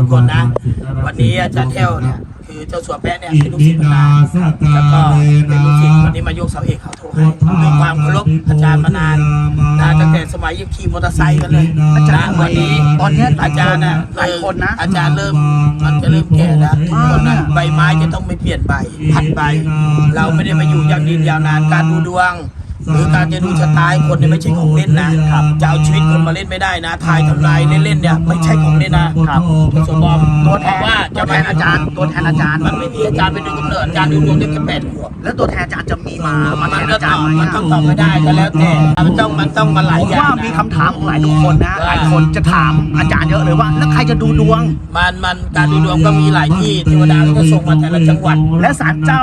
ทุกคนนะ วันนี้อาจารย์เที่ยวเนี่ยคือเจ้าสัวแปะเนี่ยเป็นลูกศิษย์มานานแล้วก็เป็นลูกศิษย์วันนี้มายกเสาเอกเขาโทรให้ด้วยความเคารพอาจารย์มานานนะตั้งแต่สมัยยังขี่มอเตอร์ไซค์กันเลยอาจารย์นะวันนี้ตอนเนี้ยอาจารย์น่ะหลายคนนะอาจารย์เริ่มมันจะเริ่มแก่แล้วทุกคนนะใบไม้จะต้องไม่เปลี่ยนใบผัดใบ เราไม่ได้มาอยู่อย่างดินยาวนานการดูดวง หรือการจะดูชะตาให้คนเนี่ยไม่ใช่ของเล่นนะครับจะเอาชีวิตคนมาเล่นไม่ได้นะทายทำลายเล่นๆเนี่ยไม่ใช่ของเล่นนะครับสมบอมตัวแทนว่าตัจะวแทนอาจารย์ตัวแทนอาจารย์มันไม่มีอาจารย์เป็นหนึ่งกำเนิดอาจารย์ดูดวงได้แค่แปดขวบแล้วตัวแทนอาจารย์จะมีมามาแทมันนก็อาตจารอบย์ไหมมันอะต้องตอบไม่ได้ก็แล้วแต่มันต้องมันต้องมาหลายผมอย่างว่านะมีคำถามของหลายทุกคนนะว่าหลายคนจะถามอาจารย์เยอะเลยว่า แล้วใครจะดูดวง มันมันการดูดวงก็มีหลายที่เทวดาก็จะส่งมาแต่ละจังหวัดและศาลเจ้า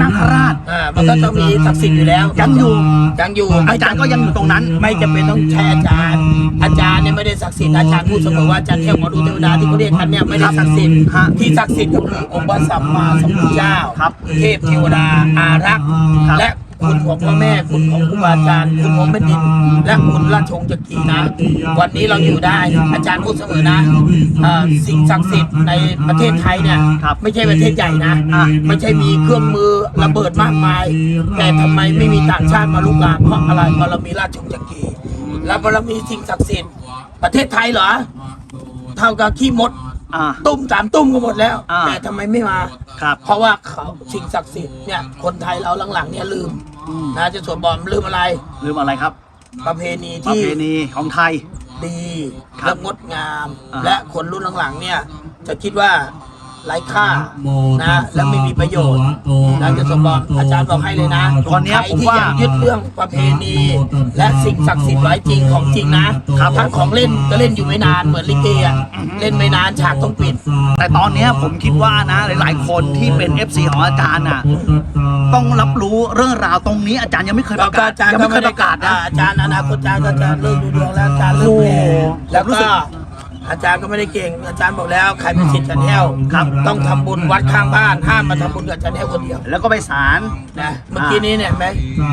นาคราชอ่ามันก็ต้องมีศักดิ์สิทธิ์อยู่แล้วยังอยู่ยังอยู่ อาจารย์ก็ยังอยู่ตรงนั้น ไม่จำเป็นต้องใช้อาจารย์ อาจารย์เนี่ยไม่ได้ศักดิ์สิทธิ์อาจารย์พูดเสมอว่าอาจารย์เที่ยวหมอดูเทวดาที่เขาเรียกกันเนี่ยไม่ได้ศักดิ์สิทธิ์ฮะที่ศักดิ์สิทธิ์ก็คือองค์พระสัมมาสัมพุทธเจ้าครับเทพเทวดาอารักษ์ครับและ คุณของพ่อแม่คุณของครูบาอาจารย์คุณของแผ่นดิน และคุณราชวงศ์จักรีนะ วันนี้เราอยู่ได้อาจารย์พูดเสมอนะเอ่อสิ่งศักดิ์สิทธิ์ในประเทศไทยเนี่ยครับไม่ใช่ประเทศใหญ่นะอะไม่ใช่มีเครื่องมือระเบิดมากมาย แต่ทำไมไม่มีต่างชาติมาลุกลานเพราะอะไรบารมีราชวงศ์จักรีและบารมีสิ่งศักดิ์สิทธิ์ประเทศไทยเหรอเท่ากับขี้มดอ่าตุ้มสามตุ้มก็หมดแล้วอ่าแต่ทำไมไม่มา ครับ เพราะว่าเขาสิ่งศักดิ์สิทธิ์เนี่ยคนไทยเราหลังๆเนี่ยลืมอืมนะจะสวมบอมลืมอะไร ลืมอะไรครับ ประเพณีประที่เพณีของไทย ดีครับและงดงาม อ่า และคนรุ่นหลังๆเนี่ยจะคิดว่า ไร้ค่านะและไม่มีประโยชน์นะจะสมบอมอาจารย์บอกให้เลยนะตอนเนี้ยใครผมที่ว่าอยากยึดเรื่องประเพณีและสิ่งศักดิ์สิทธิ์ไว้จริงของจริงนะถ้าของเล่นก็เล่นอยู่ไม่นานเหมือนลิเกอะเล่นไม่นานฉากต้องปิด แต่ตอนเนี้ยผมคิดว่านะหลาย ๆ คนที่เป็น FC ของอาจารย์น่ะต้องรับรู้เรื่องราวตรงนี้อาจารย์ยังไม่เคยประกาศอาจารย์ยังไม่เคยประกาศนะอาจารย์อนาคตอาจารย์ก็จะเลิกดูดวงแล้วอาจารย์เลิกแก่โอ้แล้วรู้ก็สึก อาจารย์ก็ไม่ได้เก่ง อาจารย์บอกแล้วใครเป็นศิษย์อาจารย์แห้วครับ ต้องทำบุญวัดข้างบ้าน ห้ามมาทำบุญกับอาจารย์แห้วคนเดียวแล้วก็ไปศาลนะเมื่อกี้นี้เนี่ยเห็นไหม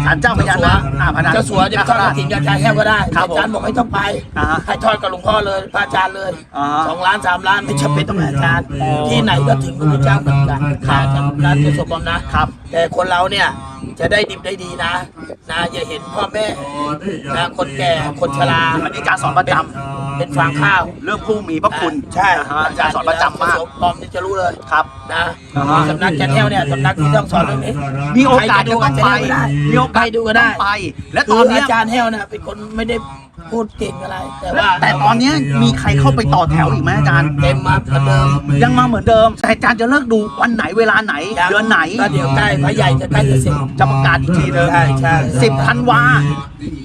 ศาลเจ้าพญานาคอ่าพญานาคเจ้าสัวจะทอดกระถิ่นกับอาจารย์แห้วก็ได้ครับผมอาจารย์บอกไม่ต้องไปอ่าฮะให้ทอดกับหลวงพ่อเลยพระอาจารย์เลยอ่าฮะสองล้านสามล้านไม่จำเป็นต้องให้อาจารย์อ๋อที่ไหนก็ถึงพระพุทธเจ้าเหมือนกันนะอาจารย์นะตัวสมบอมนะครับ แต่คนเราเนี่ยจะได้ดิบได้ดีนะนะอย่าเห็นพ่อแม่นะคนแก่คนชราอันนี้การสอนประจเป็นฟางข้าวเรื่องผู้มีพระคุณใช่นะฮะอาจารย์สอนประจำมากปอมนี่จะรู้เลยครับนะอ่าฮะสำนักจันเทวเนี่ยสำนักที่ต้องสอนเรื่องนี้มีโอกาสใครจะดูต้องจันไปเทวก็ได้มีโอกาสใครดูก็ได้ต้องไป และตคืออนเนี้ยอาจารย์เทวเนี่ยเป็นคนไม่ได้ พูดเก่งอะไร แต่ว่าแต่ตอนเนี้ยมีใครเข้าไปต่อแถวอีกไหมอาจารย์ เต็มมาเหมือนเดิมยังมาเหมือนเดิม แต่อาจารย์จะเลิกดูวันไหนเวลาไหน เดือนไหนก็เดี๋ยวใกล้พระใหญ่จะใกล้จะเสร็จจะประกาศอีกทีนึงใช่ใช่สิบธันวา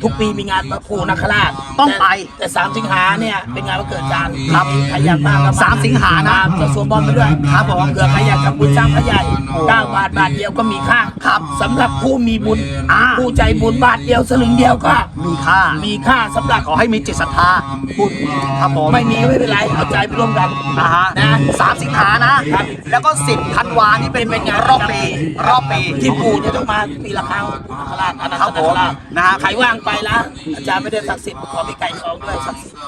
ทุกปีมีงานพระครูนักราชต้องไปแต่แต่สามสิงหาเนี่ยเป็นงานวันเกิดอาจารย์ครับใครอยากมาก็สามสิงหานะจะสวมบอลไปด้วยครับผมเผื่อใครอยากทำบุญสร้างพระใหญ่เก้าบาทบาทเดียวก็มีค่าครับสำหรับผู้มีบุญอ่าผู้ใจบุญบาทเดียวสลึงเดียวก็มีค่ามีค่าสำหรับขอให้มีจิตศรัทธาบุญครับผมไม่มีก็ไม่เป็นไรเอาใจไปร่วมกันนะฮะนะสามสิงหานะครับแล้วก็สิบธันวานี่เป็นเป็นงานรอบปีรอบปีที่ปู่จะต้องมาปีละครั้งนาคราชอนันตครับนาผมคราชนะฮะใครว่างไปนะอาจารย์ไม่ได้ศักดิ์สิทธิ์ขอพี่ไก่ทองด้วยศักดิ์สิทธิ์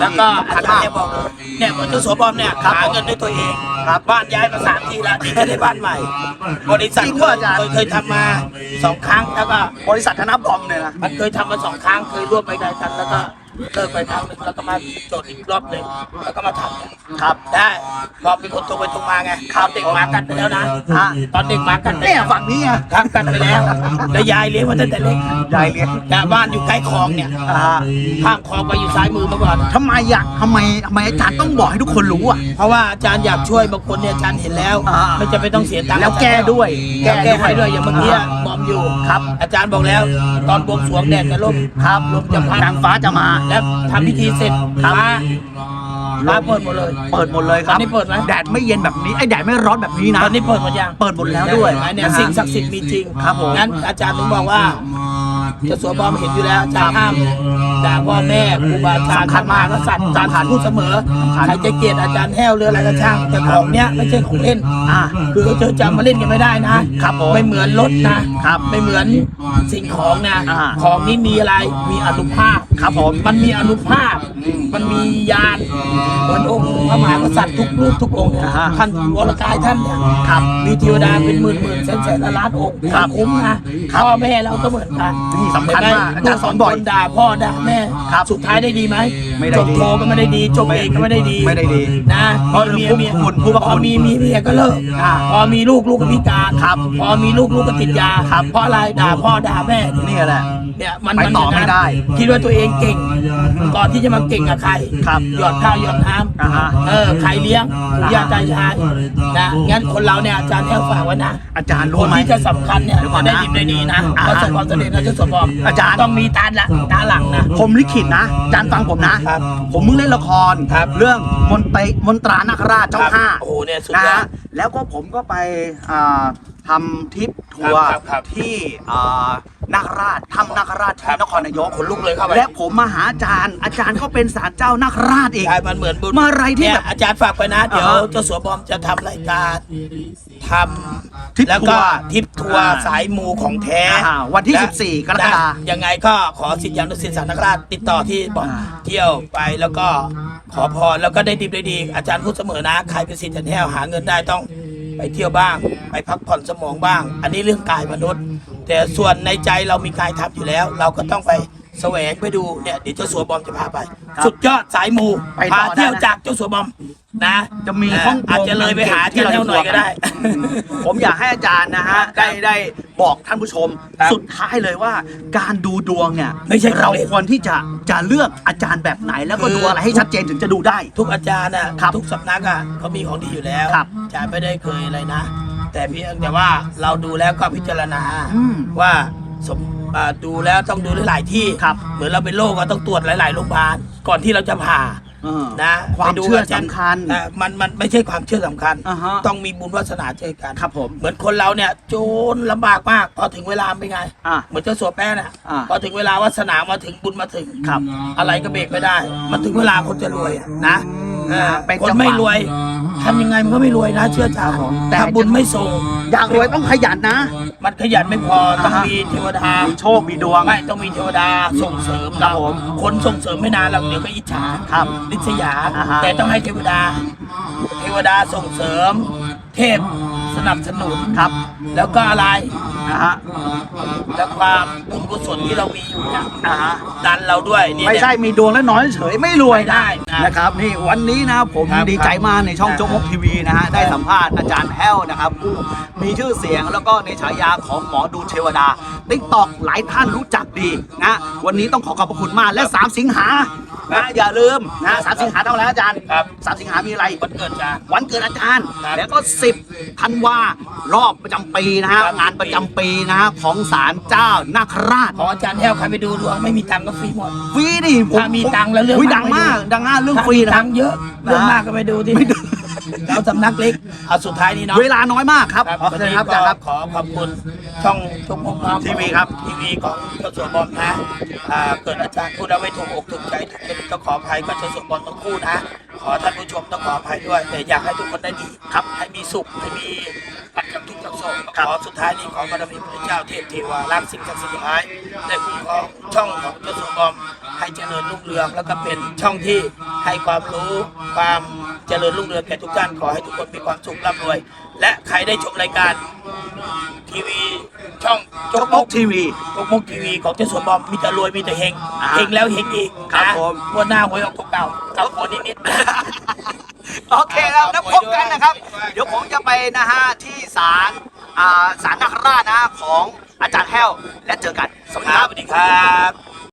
แล้วก็อาจารย์เนี่ยบอกเลยเนี่ยเหมือนเจ้าสัวบอมเนี่ยหาเงินด้วยตัวเองครับบ้านย้ายมาสามทีแล้วที่จะได้บ้านใหม่ บริษัทจริงเคว่ายอาจารย์เคยเคยทำมาสองครั้งแล้วก็บริษัทธนบอมเนี่ยนะมันเคยทำมาสองครั้งเคยร่วมไปด้วยกันแล้วก็เลิกไปครั้งหนึ่งแล้วก็มาโจทย์อีกรอบหนึ่งแล้วก็มาทำเนี่ยครับได้พอเป็นคนตรงไปตรงมาไงตอนเด็กหมากัดไปแล้วนะฮะตอนเด็กหมากัดไปเนี่ยแล้วฝั่งนี้ไงครับกัดไปแล้วแล้วยายเลี้ยงมาตั้งแต่เล็กยายเลี้ยง แต่บ้านอยู่ใกล้คลองเนี่ยอ่า ข้ามคลองไปอยู่ซ้ายมือมาก่อน ทำไมอยากทำไมทำไมอาจารย์ต้องบอกให้ทุกคนรู้อะ เพราะว่าอาจารย์อยากช่วยบางคนเนี่ยอาจารย์เห็นแล้วอ่าไม่จะไม่ต้องเสียตังค์แล้วแก้ด้วยแก้แก้แก้ด้วยให้ด้วยอย่างเมื่อกี้อ่าบอ มอยู่ครับ อาจารย์บอกแล้ว ตอนบวงสรวงแดดจะล่มครับลมจะพัดนางฟ้าจะมาแล้วทำพิธีเสร็จครับฟ้าฟ้าเปิดหมดเลย เปิดหมดเลยครับตอนนี้เปิดไหมแดดไม่เย็นแบบนี้ไอ้แดดไม่ร้อนแบบนี้นะตอนนี้เปิดหมดยังเปิดหมดแล้วด้วยเห็นไหมเนี่ยนะฮะสิ่งศักดิ์สิทธิ์มีจริงครับผมงั้นอาจารย์ถึงบอกว่าเจะสวบอมเห็นอยู่แล้วอาจารย์ห้ามด่าพ่อแม่ครูบาอาจารย์สำคัญมากกษัตริย์อาจารย์ผ่านพูดเสมอใครจะเกลียดอาจารย์แห้วเรืออะไรก็ช่างแต่ของเนี้ยไม่ใช่ของเล่นอ่าคือเธอจำมาเล่นกันไม่ได้นะครับผมไม่เหมือนรถนะครับไม่เหมือนสิ่งของนะอ่าของนี้มีอะไรมีอนุภาพครับผมมันมีอนุภาพ มันมียานเหมือนองค์พระมหากษัตริย์ทุกรูปทุกองค์เนี่ยอ่าฮะท่านวรกายท่านเนี่ยครับมีเทวดาเป็นหมื่นหมื่นแสนแสนล้านล้านองค์ครับคุ้มนะพ่อแม่เราก็เหมือนกันนี่สำคัญมากอาจารย์สอนบ่อยลูกสงคด่าพ่อด่าแม่ครับสุดท้ายได้ดีไหมไม่ได้จบดีโทก็ไม่ได้ดีจบเอกก็ไม่ได้ดีไม่ได้ดีนะเพราะเมียผู้เมียคุณผู้ประคุณพอมีมีเมียก็เลิกอ่าพอมีลูกลูกก็พิการครับพอมีลูกลูกก็ติดยาครับเพราะอะไรด่าพ่อด่าแม่นี่แหละ เนี่ยมันไปต่ออย่างนั้นไม่ได้ คิดว่าตัวเองเก่ง ก่อนที่จะมาเก่งกับใครครับหยอดข้าวหยอดน้อ่าฮะำเออใครเลี้ยงญาติตายายนะงั้นคนเราเนี่ยอาจารย์แท้ฝากไว้นะอาจารย์ครู้นไหม ที่จะสำคัญเนี่ยเดี๋ยวก่อนจะนะได้ดีได้ดีนะอ่า ประสบความสำเร็จนะเจ้าสมบอมอาจารย์ ต้องมีตาละตาหลังนะ ผมลิขิตนะอาจารย์ฟังผมนะ ครับผมมึงเล่นละคร ครับเรื่องมนตรมนตรานาคราชเจ้าห้าโอ้โหเนี่ยสุดนะยอฮะดแล้วก็ผมก็ไปอ่าทำทริปทัวร์ครับครับที่อ่า นาคราชทำนาคราชครัที่บนครนายกขนลุกเลยเข้าไปและผมมาหาอาจารย์ อาจารย์ก็เป็นศาลเจ้านาคราชอีกใช่มันเหมือนบุญเมื่อไรที่เนี่ยแบบอาจารย์ฝากไปนะ เดี๋ยวอ่าฮะเจ้าสัวบอมจะทำรายการททริปำแล้วทัก็วร์ทริปทัวร์อ่าสายมูของแท้อ่าวันที่และ14กรกฎาคมและยังไงก็ขอสิทธิ์อย่างนุสิตสารนคราชติดต่อที่บอกอ่า เที่ยวไปแล้วก็ขอพรแล้วก็ได้ดีได้ดี อาจารย์พูดเสมอนะ ใครเป็นสิทธิ์จันแห้วหาเงินได้ต้อง ไปเที่ยวบ้าง ไปพักผ่อนสมองบ้าง อันนี้เรื่องกายมนุษย์ แต่ส่วนในใจเรามีกายทับอยู่แล้ว เราก็ต้องไปแสวงไปดูเนี่ยเดี๋ยวเจ้าสัวบอมจะพาไปครับสุดยอดสายมูไปต่พาอได้นะเที่ยวจากเจ้าสัวบอม นะจะมีเห้องอาจจะเลยไปหาอาจารย์แห้วหน่อยก็ได้ ผมอยากให้อาจารย์นะฮะได้ได้บอกท่านผู้ชมครับสุดท้ายเลยว่าการดูดวงเนี่ยไม่ใช่เราของเล่นควรที่จะจะเลือกอาจารย์แบบไหน แล้วก็คือดูอะไรให้ชัดเจนถึงจะดูได้ ทุกอาจารย์น่ะครับทุกสำนักอะเขามีของดีอยู่แล้วครับอาจารย์ไม่ได้เคยอะไรนะ แต่เพียงแต่ว่าเราดูแล้วก็พิจารณาอืมว่าสมอ่าดูแล้วต้องดูหลายๆที่ครับเหมือนเราเป็นโรคก็ต้องตรวจหลาย ๆ โรงพยาบาลก่อนที่เราจะผ่า เออนะความไปดูเชื่ออาจารย์สำคัญ อะมันมันไม่ใช่ความเชื่อสำคัญ อ่าฮะ ต้องมีบุญวาสนาเจอกัน ครับผม เหมือนคนเราเนี่ยโจรลำบากมากพอถึงเวลาเป็นไง อะ เหมือนเจ้าสัวแป้น่ะอะพอถึงเวลาวาสนามาถึงบุญมาถึงครับอะไรก็เบรกไม่ได้ มันถึงเวลาคนจะรวยอะนะเออเป็นคนจังหวะไม่รวย ทำยังไงมันก็ไม่รวยนะ เชื่อจ้าครับผมแต่ถ้าบุญไม่ส่ง อยากรวยต้องขยันนะ มันขยันไม่พอต้องอ่าฮะมีเทวดามีโชคมีดวงไม่ต้องมีเทวดาส่งเสริมครับเราผมคนส่งเสริมไม่นานเราเดี๋ยวก็อิจฉาครับลิษยาอ่าฮะแต่ต้องให้เทวดา เทวดาส่งเสริม เทพ สนับสนุนครับ แล้วก็อะไรนะฮะและความบุญกุศลที่เรามีอยู่เนี่ยอ่าฮะดันเราด้วยนี่ไม่เนี่ยใช่มีดวงแล้วน้อยเฉยไม่รวยไม่ได้นะนะครับนี่วันนี้นะผมครับดีใจมากในช่องครับโจ๊กมกทีวีนะฮะได้สัมภาษณ์อาจารย์แห้วนะครับผู้มีชื่อเสียงแล้วก็ในฉายาของหมอดูเทวดาติ๊กตอกหลายท่านรู้จักดีนะวันนี้ต้องขอขอบพระคุณมากและ 3 สิงหา นะอย่าลืมนะสามสิงหาเท่าไหร่อาจารย์ครับสามสิงหามีอะไรวันเกิดจ้าวันเกิดอาจารย์ครับแล้วก็10ธันวารอบประจำปีนะฮะครับงานประจำปีนะฮะของศาลเจ้านาคราชของอาจารย์แห้วใครไปดูดวงไม่มีตังค์ก็ฟรีหมดฟรีดิผถ้ามีตังค์แล้วเรื่องยมากดังมากไม่ดูดังมากเรื่องฟรีนะคตัรับงค์เยอะเรื่องมากก็ไปดูที่เราสำนักเล็กเอาสุดท้ายนี้เนาะเวลาน้อยมากครับครับขอวันเชิญนี้ครับอาก็จารย์ครับขอขอบคุณ ช่องชมพมทีวีครับทีวีของเจ้าสัวบอมนะอ่าเกิดอาจารย์พูดแล้วไม่ถูกอกถูกใจถูกจริตก็ขออภัยกับเจ้าสัวบอมทั้งคู่นะ ขอท่านผู้ชมต้องขออภัยด้วย แต่อยากให้ทุกคนได้ดีครับ ให้มีสุขให้มีปัจจัยทุกข์จากโศกขอสุดท้ายนี้ขอบารมีพระเจ้าเทพเทวารักสิ่งศักดิ์สิทธิ์ทั้งหลายได้คุ้มครองช่องของเจ้าสัวบอมให้เจริญรุ่งเรืองแล้วก็เป็นช่องที่ ให้ความรู้ความเจริญรุ่งเรืองแก่ทุกท่านขอให้ทุกคนมีความสุขร่ำรวย และใครได้ชมรายการทีวีช่องจกมกทีวีจกมกทีวีของเจ้าสัวบอมมีแต่รวยมีแต่เฮงอ่าเฮงแล้วเฮงอีกครับนะผม งวันหน้าหวยออกตัวเก่าเก่าคนนิดๆ โอเคครับแล้วพบกันนะครับ เดี๋ยวผมจะไปนะฮะที่ศาลอ่าศาลนาคราชนะของอาจารย์แห้วและเจอกันสวัสดีคครัรับบสวัสดีครับ